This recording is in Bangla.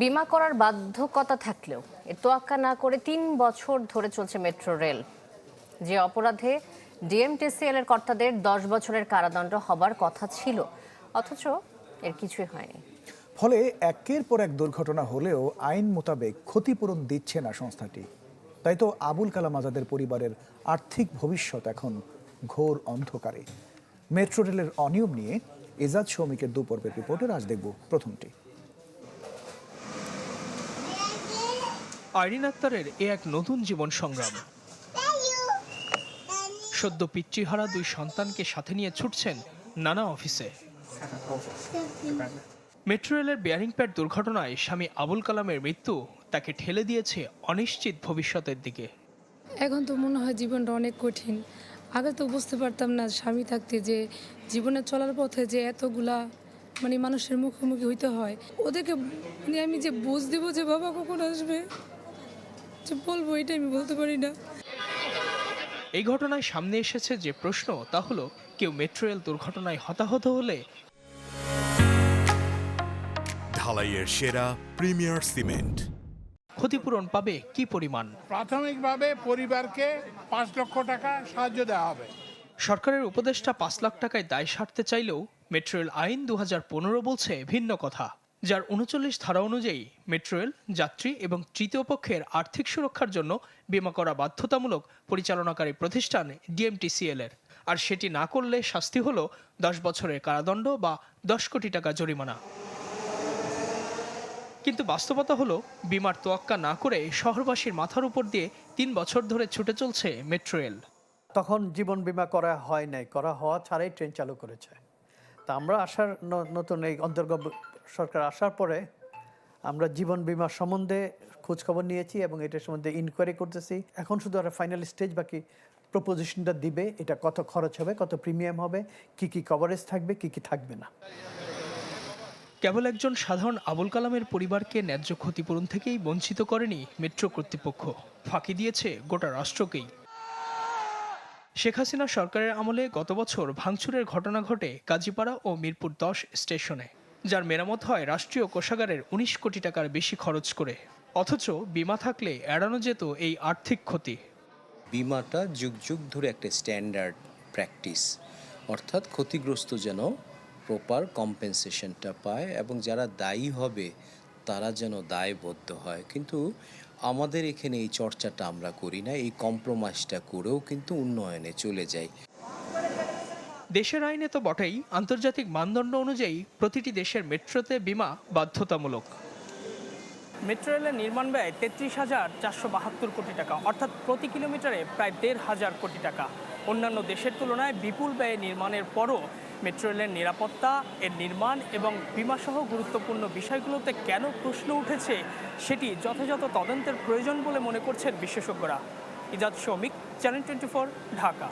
বিমা করার বাধ্যকতা থাকলেও এর তোয়াক্কা না করে তিন বছর ধরে চলছে মেট্রো রেল। যে অপরাধে ডিএমটিসিএল এর কর্তাদের দশ বছরের কারাদণ্ড হবার কথা ছিল, অথচ এর কিছুই হয়নি। ফলে একের পর এক দুর্ঘটনা হলেও আইন মোতাবেক ক্ষতিপূরণ দিচ্ছে না সংস্থাটি। তাই তো আবুল কালাম আজাদের পরিবারের আর্থিক ভবিষ্যৎ এখন ঘোর অন্ধকারে। মেট্রো রেলের অনিয়ম নিয়ে এজাজ সৌমিকের দু রিপোর্টে আজ দেখব প্রথমটি। আইরিন আক্তারের এ এক নতুন জীবন সংগ্রাম। সদ্য পিতৃহারা দুই সন্তানকে সাথে নিয়ে ছুটছেন নানা অফিসে। মেট্রো রেলের বেয়ারিং প্যাড দুর্ঘটনায় স্বামী আবুল কালামের মৃত্যু তাকে ঠেলে দিয়েছে অনিশ্চিত ভবিষ্যতের দিকে। এখন তো মনে হয় জীবনটা অনেক কঠিন। আগে তো বুঝতে পারতাম না স্বামী থাকতে যে জীবনে চলার পথে যে এতগুলা মানে মানুষের মুখোমুখি হইতে হয়। ওদেরকে মানে আমি যে বুঝ দিব যে বাবা কখন আসবে? যে বলব এটা আমি বলতে পারি না। এই ঘটনায় সামনে এসেছে যে প্রশ্ন তা হলো কেউ মেট্রো রেল দুর্ঘটনায় হতাহত হলে? ঢালাইয়ের সেরা প্রিমিয়ার সিমেন্ট। ক্ষতিপূরণ পাবে কি পরিমাণ? প্রাথমিকভাবে পরিবারকে পাঁচ লক্ষ টাকা সাহায্য দেওয়া হবে। সরকারের উপদেষ্টা পাঁচ লাখ টাকায় দায় সারতে চাইলেও মেট্রো রেল আইন দু হাজার পনেরো বলছে ভিন্ন কথা। যার উনচল্লিশ ধারা অনুযায়ী মেট্রো রেল যাত্রী এবং তৃতীয় পক্ষের আর্থিক সুরক্ষার জন্য বিমা করা বাধ্যতামূলক পরিচালনাকারী প্রতিষ্ঠান ডিএমটিসিএল এর। আর সেটি না করলে শাস্তি হল দশ বছরের কারাদণ্ড বা দশ কোটি টাকা জরিমানা। কিন্তু বাস্তবতা হলো, বিমার তোয়াক্কা না করে শহরবাসীর মাথার উপর দিয়ে তিন বছর ধরে ছুটে চলছে মেট্রো রেল তখন জীবন বিমা করা হয় নাই, করা হওয়া ছাড়াই ট্রেন চালু করেছে। তা আমরা আসার নতুন এই অন্তর্গত সরকার আসার পরে আমরা জীবন বীমা সম্বন্ধে খোঁজখবর নিয়েছি এবং এটার সম্বন্ধে ইনকোয়ারি করতেছি। এখন শুধু আর ফাইনাল স্টেজ বাকি প্রপোজিশনটা দিবে, এটা কত খরচ হবে, কত প্রিমিয়াম হবে, কি কি কভারেজ থাকবে, কি কি থাকবে না। কেবল একজন সাধারণ আবুল কালামের পরিবারকে ন্যায্য ক্ষতিপূরণ থেকেই বঞ্চিত করেনি মেট্রো কর্তৃপক্ষ। ফাঁকি দিয়েছে গোটা রাষ্ট্রকেই। শেখ হাসিনা সরকারের আমলে গত বছর ভাঙচুরের ঘটনা ঘটে কাজীপাড়া ও মিরপুর দশ স্টেশনে, যার মেরামত হয় রাষ্ট্রীয় কোষাগারের উনিশ কোটি টাকার বেশি খরচ করে। অথচ বিমা থাকলে এড়ানো যেত এই আর্থিক ক্ষতি। বিমাটা যুগ যুগ ধরে একটা স্ট্যান্ডার্ড প্র্যাকটিস অর্থাৎ ক্ষতিগ্রস্ত যেন প্রপার কম্পেনসেশনটা পায় এবং যারা দায়ী হবে, তারা যেন দায়বদ্ধ হয়। কিন্তু আমাদের এখানে এই চর্চাটা আমরা করি না এই কম্প্রোমাইজটা করেও কিন্তু উন্নয়নে চলে যাই। দেশের আইনে তো বটেই আন্তর্জাতিক মানদণ্ড অনুযায়ী প্রতিটি দেশের মেট্রোতে বিমা বাধ্যতামূলক। মেট্রো রেলের নির্মাণ ব্যয় তেত্রিশ হাজার চারশো বাহাত্তর কোটি টাকা অর্থাৎ প্রতি কিলোমিটারে প্রায় দেড় হাজার কোটি টাকা। অন্যান্য দেশের তুলনায় বিপুল ব্যয়ে নির্মাণের পরও মেট্রো রেলের নিরাপত্তা, এর নির্মাণ এবং বিমাসহ গুরুত্বপূর্ণ বিষয়গুলোতে কেন প্রশ্ন উঠেছে সেটি যথাযথ তদন্তের প্রয়োজন বলে মনে করছেন বিশেষজ্ঞরা। Izad Shoumik channel twenty Dhaka.